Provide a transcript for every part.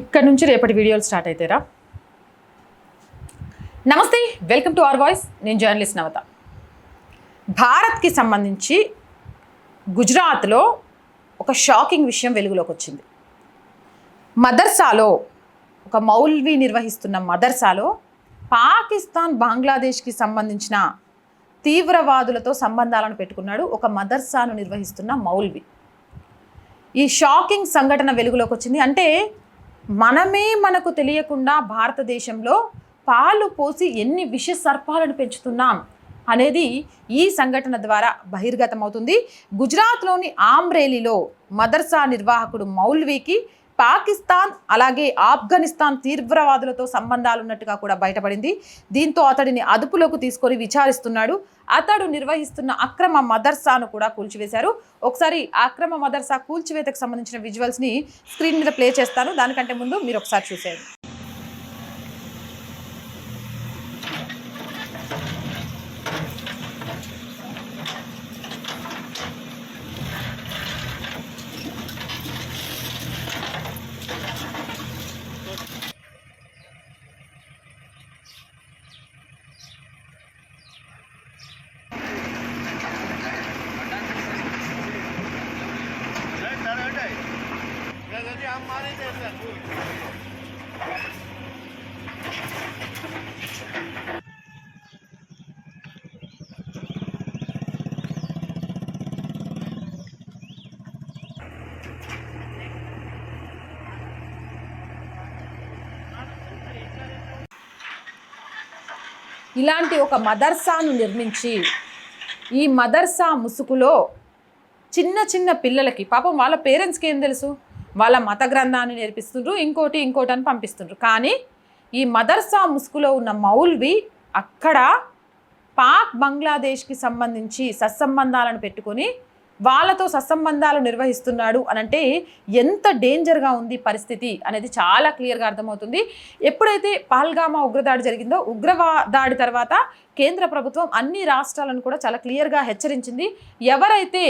ఇక్కడ నుంచి రేపటి వీడియోలు స్టార్ట్ అవుతారా నమస్తే వెల్కమ్ టు అవర్ వాయిస్. నేను జర్నలిస్ట్ నవత. భారత్కి సంబంధించి గుజరాత్లో ఒక షాకింగ్ విషయం వెలుగులోకి వచ్చింది. మదర్సాలో ఒక మౌల్వి నిర్వహిస్తున్న మదర్సాలో పాకిస్తాన్ బంగ్లాదేశ్కి సంబంధించిన తీవ్రవాదులతో సంబంధాలను పెట్టుకున్నాడు ఒక మదర్సాను నిర్వహిస్తున్న మౌల్వి. ఈ షాకింగ్ సంఘటన వెలుగులోకి వచ్చింది. అంటే మనమే మనకు తెలియకుండా భారతదేశంలో పాలు పోసి ఎన్ని విష సర్పాలను పెంచుతున్నాం అనేది ఈ సంఘటన ద్వారా బహిర్గతమవుతుంది. గుజరాత్లోని ఆమ్రేలీలో మదర్సా నిర్వాహకుడు మౌల్వీకి పాకిస్తాన్ అలాగే ఆఫ్ఘనిస్తాన్ తీవ్రవాదులతో సంబంధాలు ఉన్నట్టుగా కూడా బయటపడింది. దీంతో అతడిని అదుపులోకి తీసుకొని విచారిస్తున్నాడు. అతడు నిర్వహిస్తున్న అక్రమ మదర్సాను కూడా కూల్చివేశారు. ఒకసారి అక్రమ మదర్సా కూల్చివేతకు సంబంధించిన విజువల్స్ని స్క్రీన్ మీద ప్లే చేస్తాను. దానికంటే ముందు మీరు ఒకసారి చూసేయండి. ఇలాంటి ఒక మదర్సాను నిర్మించి ఈ మదర్సా ముసుగులో చిన్న చిన్న పిల్లలకి పాపం వాళ్ళ పేరెంట్స్కి ఏం తెలుసు? వాళ్ళ మత గ్రంథాన్ని నేర్పిస్తుండ్రు ఇంకోటి ఇంకోటి అని పంపిస్తుండ్రు. కానీ ఈ మదర్సా ముసుగులో ఉన్న మౌల్వి అక్కడ పాక్ బంగ్లాదేశ్కి సంబంధించి సత్సంబంధాలను పెట్టుకొని వాళ్ళతో సత్సంబంధాలు నిర్వహిస్తున్నాడు అని అంటే ఎంత డేంజర్గా ఉంది పరిస్థితి అనేది చాలా క్లియర్గా అర్థమవుతుంది. ఎప్పుడైతే పహల్గామా ఉగ్రదాడి జరిగిందో ఉగ్రవా దాడి తర్వాత కేంద్ర ప్రభుత్వం అన్ని రాష్ట్రాలను కూడా చాలా క్లియర్గా హెచ్చరించింది. ఎవరైతే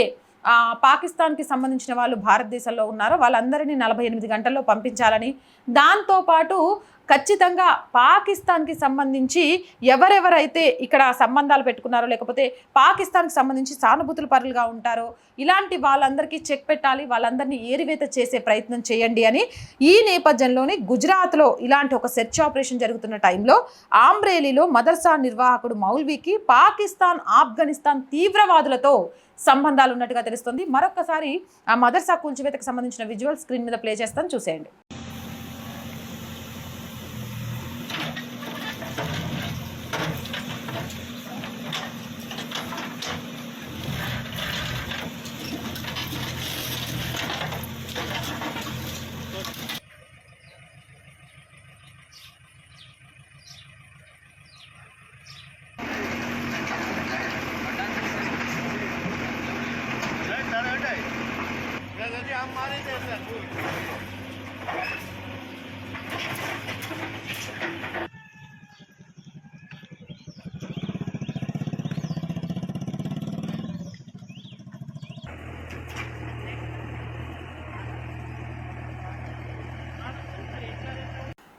పాకిస్తాన్కి సంబంధించిన వాళ్ళు భారతదేశంలో ఉన్నారో వాళ్ళందరినీ నలభై ఎనిమిది గంటల్లో పంపించాలని దాంతోపాటు ఖచ్చితంగా పాకిస్తాన్కి సంబంధించి ఎవరెవరైతే ఇక్కడ సంబంధాలు పెట్టుకున్నారో లేకపోతే పాకిస్తాన్కి సంబంధించి సానుభూతుల పరులుగా ఉంటారో ఇలాంటి వాళ్ళందరికీ చెక్ పెట్టాలి వాళ్ళందరినీ ఏరివేత చేసే ప్రయత్నం చేయండి అని ఈ నేపథ్యంలోనే గుజరాత్లో ఇలాంటి ఒక సెర్చ్ ఆపరేషన్ జరుగుతున్న టైంలో ఆమ్రేలీలో మదర్సా నిర్వాహకుడు మౌల్వీకి పాకిస్తాన్ ఆఫ్ఘనిస్తాన్ తీవ్రవాదులతో సంబంధాలు ఉన్నట్టుగా తెలుస్తుంది. మరొకసారి ఆ మదర్సా కూల్చివేతకు సంబంధించిన విజువల్ స్క్రీన్ మీద ప్లే చేస్తాను. చూసేయండి.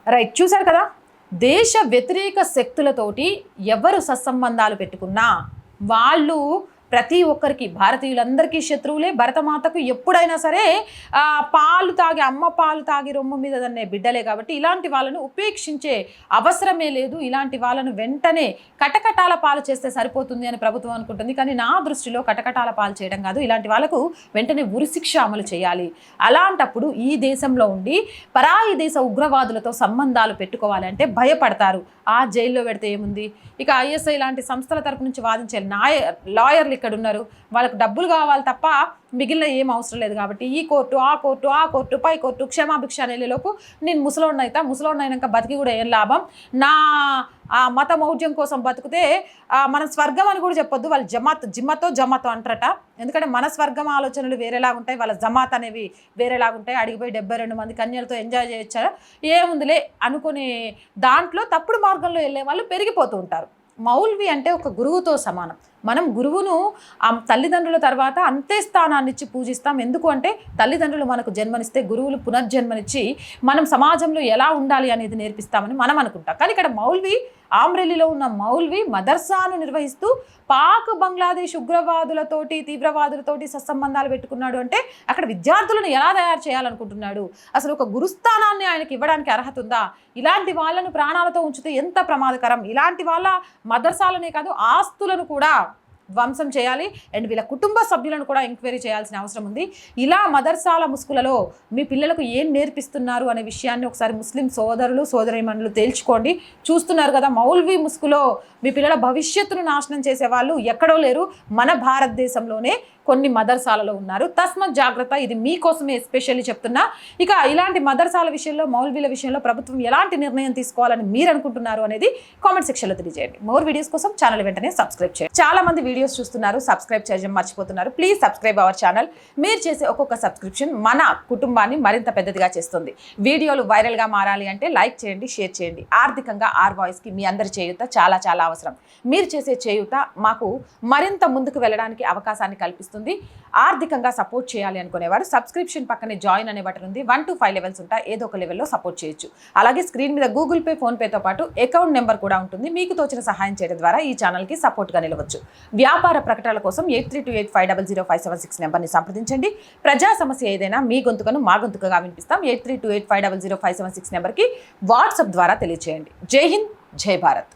రైట్ చూశారు కదా? దేశ వ్యతిరేక శక్తులతోటి ఎవరు సత్సంబంధాలు పెట్టుకున్నా వాళ్ళు ప్రతి ఒక్కరికి భారతీయులందరికీ శత్రువులే. భరతమాతకు ఎప్పుడైనా సరే పాలు తాగి అమ్మ పాలు తాగి రొమ్ము మీద దన్నే బిడ్డలే కాబట్టి ఇలాంటి వాళ్ళను ఉపేక్షించే అవసరమే లేదు. ఇలాంటి వాళ్ళను వెంటనే కటకటాల పాలు చేస్తే సరిపోతుంది అని ప్రభుత్వం అనుకుంటుంది. కానీ నా దృష్టిలో కటకటాల పాలు చేయడం కాదు. ఇలాంటి వాళ్ళకు వెంటనే ఉరిశిక్ష అమలు చేయాలి. అలాంటప్పుడు ఈ దేశంలో ఉండి పరాయి దేశ ఉగ్రవాదులతో సంబంధాలు పెట్టుకోవాలంటే భయపడతారు. ఆ జైల్లో పెడితే ఏముంది? ఇక ఐఎస్ఐ లాంటి సంస్థల తరపు నుంచి వాదించే నాయ లాయర్లు ఇక్కడ ఉన్నారు వాళ్ళకు డబ్బులు కావాలి తప్ప మిగిలిన ఏం అవసరం లేదు కాబట్టి ఈ కోర్టు ఆ కోర్టు ఆ కోర్టు పై కోర్టు క్షమాభిక్ష అనేలోపు నేను ముసలోడిని అయితే ముసలోడిని అయినాక బతికి కూడా ఏం లాభం? నా ఆ మత మౌఢ్యం కోసం బతికితే మన మనం స్వర్గం అని కూడా చెప్పొద్దు. వాళ్ళు జమాత్ జిమ్మతో జమాతో అంటారట. ఎందుకంటే మన స్వర్గం ఆలోచనలు వేరేలాగా ఉంటాయి. వాళ్ళ జమాత్ అనేవి వేరేలాగా ఉంటాయి. అడిగిపోయి డెబ్బై రెండు మంది కన్యలతో ఎంజాయ్ చేయొచ్చారా ఏముందిలే అనుకునే దాంట్లో తప్పుడు మార్గంలో వెళ్ళే వాళ్ళు పెరిగిపోతూ ఉంటారు. మౌల్వి అంటే ఒక గురువుతో సమానం. మనం గురువును ఆ తల్లిదండ్రుల తర్వాత అంతే స్థానాన్ని ఇచ్చి పూజిస్తాం. ఎందుకు అంటే తల్లిదండ్రులు మనకు జన్మనిస్తే గురువులు పునర్జన్మనిచ్చి మనం సమాజంలో ఎలా ఉండాలి అనేది నేర్పిస్తామని మనం అనుకుంటాం. కానీ ఇక్కడ మౌల్వి ఆమ్రెల్లిలో ఉన్న మౌల్వి మదర్సాను నిర్వహిస్తూ పాక్ బంగ్లాదేశ్ ఉగ్రవాదులతోటి తీవ్రవాదులతోటి సత్సంబంధాలు పెట్టుకున్నాడు. అంటే అక్కడ విద్యార్థులను ఎలా తయారు చేయాలనుకుంటున్నాడు? అసలు ఒక గురుస్థానాన్ని ఆయనకి ఇవ్వడానికి అర్హత ఉందా? ఇలాంటి వాళ్ళను ప్రాణాలతో ఉంచితే ఎంత ప్రమాదకరం? ఇలాంటి వాళ్ళ మదర్సాలనే కాదు ఆస్తులను కూడా ధ్వంసం చేయాలి. అండ్ వీళ్ళ కుటుంబ సభ్యులను కూడా ఎంక్వైరీ చేయాల్సిన అవసరం ఉంది. ఇలా మదర్సాల ముసుగులలో మీ పిల్లలకు ఏం నేర్పిస్తున్నారు అనే విషయాన్ని ఒకసారి ముస్లిం సోదరులు సోదరీమణులు తేల్చుకోండి. చూస్తున్నారు కదా మౌల్వి ముసుగులో మీ పిల్లల భవిష్యత్తును నాశనం చేసే వాళ్ళు ఎక్కడో లేరు. మన భారతదేశంలోనే కొన్ని మదర్సాలలో ఉన్నారు. తస్మత్ జాగ్రత్త ఇది మీకోసమే ఎస్పెషల్లీ చెప్తున్నా. ఇక ఇలాంటి మదర్సాల విషయంలో మౌల్వీల విషయంలో ప్రభుత్వం ఎలాంటి నిర్ణయం తీసుకోవాలని మీరు అనుకుంటున్నారు అనేది కామెంట్ సెక్షన్లో తెలియజేయండి. మోర్ వీడియోస్ కోసం ఛానల్ వెంటనే సబ్స్క్రైబ్ చేయండి. చాలా మంది వీడియోస్ చూస్తున్నారు సబ్స్క్రైబ్ చేయడం మర్చిపోతున్నారు. ప్లీజ్ సబ్స్క్రైబ్ అవర్ ఛానల్ మీరు చేసే ఒక్కొక్క సబ్స్క్రిప్షన్ మన కుటుంబాన్ని మరింత పెద్దదిగా చేస్తుంది. వీడియోలు వైరల్గా మారాలి అంటే లైక్ చేయండి షేర్ చేయండి. ఆర్థికంగా ఆర్ వాయిస్కి మీ అందరి చేయూత చాలా చాలా అవసరం. మీరు చేసే చేయూత మాకు మరింత ముందుకు వెళ్ళడానికి అవకాశాన్ని కల్పిస్తుంది. ఆర్థికంగా సపోర్ట్ చేయాలి అనుకునేవారు. సబ్స్క్రిప్షన్ పక్కనే జాయిన్ అనే బటన్ ఉంది. వన్ టు ఫైవ్ లెవెల్స్ ఉంటాయి. ఏదో ఒక లెవెల్లో సపోర్ట్ చేయొచ్చు. అలాగే స్క్రీన్ మీద గూగుల్ పే ఫోన్పేతో పాటు అకౌంట్ నెంబర్ కూడా ఉంటుంది. మీకు తోచిన సహాయం చేయడం ద్వారా ఈ ఛానల్కి సపోర్ట్గా నిలవచ్చు. వ్యాపార ప్రకటనల కోసం eight three two eight five double zero five seven six నెంబర్ని సంప్రదించండి. ప్రజా సమస్య ఏదైనా మీ గొంతుకను మా గొంతుకగా వినిపిస్తాం. Eight three two eight five double zero five seven six నెంబర్కి వాట్సాప్ ద్వారా తెలియజేయండి జై హింద్ జై భారత్.